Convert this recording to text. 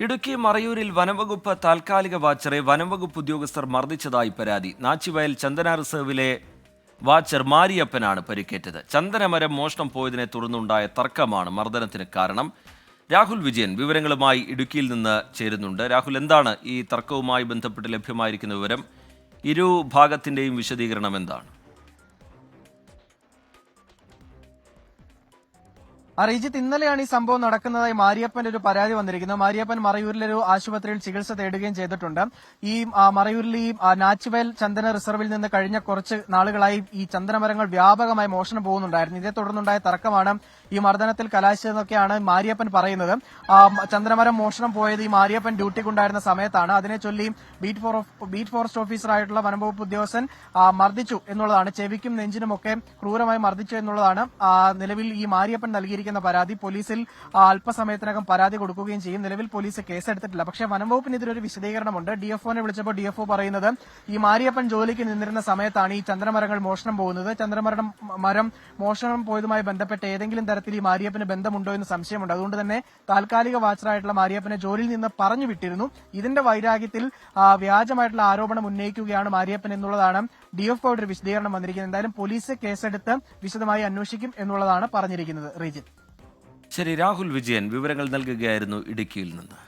ഇടുക്കി മറയൂരിൽ വനംവകുപ്പ് താൽക്കാലിക വാച്ചറെ വനംവകുപ്പ് ഉദ്യോഗസ്ഥർ മർദ്ദിച്ചതായി പരാതി. നാച്ചിവയൽ ചന്ദന റിസർവിലെ വാച്ചർ മാരിയപ്പനാണ് പരിക്കേറ്റത്. ചന്ദനമരം മോഷണം പോയതിനെ തുടർന്നുണ്ടായ തർക്കമാണ് മർദ്ദനത്തിന് കാരണം. രാഹുൽ വിജയൻ വിവരങ്ങളുമായി ഇടുക്കിയിൽ നിന്ന് ചേരുന്നുണ്ട്. രാഹുൽ എന്താണ് ഈ തർക്കവുമായി ബന്ധപ്പെട്ട് ലഭ്യമായിരിക്കുന്ന വിവരം? ഇരു ഭാഗത്തിന്റെയും വിശദീകരണം എന്താണ്? അറീജിത്ത് ഇന്നലെയാണ് ഈ സംഭവം നടക്കുന്നതായി മാരിയപ്പന്റെ ഒരു പരാതി വന്നിരിക്കുന്നത് മാരിയപ്പൻ മറയൂരിലെ ഒരു ആശുപത്രിയിൽ ചികിത്സ തേടുകയും ചെയ്തിട്ടുണ്ട്. ഈ മറയൂരിൽ ഈ നാച്ചുവേൽ ചന്ദന റിസർവിൽ നിന്ന് കഴിഞ്ഞ കുറച്ച് നാളുകളായി ഈ ചന്ദനമരങ്ങൾ വ്യാപകമായി മോഷണം പോകുന്നുണ്ടായിരുന്നു. ഇതേ തുടർന്നുണ്ടായ തർക്കമാണ് ഈ മർദ്ദനത്തിൽ കലാശിച്ചതെന്നൊക്കെയാണ് മാരിയപ്പൻ പറയുന്നത്. ചന്ദനമരം മോഷണം പോയത് ഈ മാരിയപ്പൻ ഡ്യൂട്ടിക്കുണ്ടായിരുന്ന സമയത്താണ്. അതിനെ ചൊല്ലി ബീറ്റ് ഫോർ ബീറ്റ് ഫോറസ്റ്റ് ഓഫീസറായിട്ടുള്ള വനംവകുപ്പ് ഉദ്യോഗസ്ഥൻ മർദ്ദിച്ചു എന്നുള്ളതാണ്. ചെവിക്കും നെഞ്ചിനുമൊക്കെ ക്രൂരമായി മർദ്ദിച്ചു എന്നുള്ളതാണ് നിലവിൽ ഈ മാരിയപ്പൻ നൽകിയിരിക്കുന്ന പരാതി പോലീസിൽ അല്പസമയത്തിനകം പരാതി കൊടുക്കുകയും ചെയ്യും. നിലവിൽ പോലീസ് കേസെടുത്തിട്ടില്ല. പക്ഷേ വനംവകുപ്പിന് ഇതിലൊരു വിശദീകരണമുണ്ട്. ഡിഎഫ്ഒനെ വിളിച്ചപ്പോൾ ഡിഎഫ്ഒ പറയുന്നത് ഈ മാരിയപ്പൻ ജോലിക്ക് നിന്നിരുന്ന സമയത്താണ് ഈ ചന്ദ്രമരങ്ങൾ മോഷണം പോകുന്നത്. ചന്ദ്രമരം മരം മോഷണം പോയതുമായി ബന്ധപ്പെട്ട് ഏതെങ്കിലും തരത്തിൽ ഈ മാരിയപ്പന് ബന്ധമുണ്ടോ എന്ന് സംശയമുണ്ട്. അതുകൊണ്ട് തന്നെ താൽക്കാലിക വാച്ചറായിട്ടുള്ള മാരിയപ്പനെ ജോലിയിൽ നിന്ന് പറഞ്ഞു വിട്ടിരുന്നു. ഇതിന്റെ വൈരാഗ്യത്തിൽ വ്യാജമായിട്ടുള്ള ആരോപണം ഉന്നയിക്കുകയാണ് മാരിയപ്പൻ എന്നുള്ളതാണ് ഡിഎഫ്ഒയുടെ ഒരു വിശദീകരണം വന്നിരിക്കുന്നത്. എന്തായാലും പോലീസ് കേസെടുത്ത് വിശദമായി അന്വേഷിക്കും എന്നുള്ളതാണ് പറഞ്ഞിരിക്കുന്നത്. റീജിൻ ശരി രാഹുൽ വിജയൻ വിവരങ്ങൾ നൽകുകയായിരുന്നു ഇടുക്കിയിൽ നിന്ന്.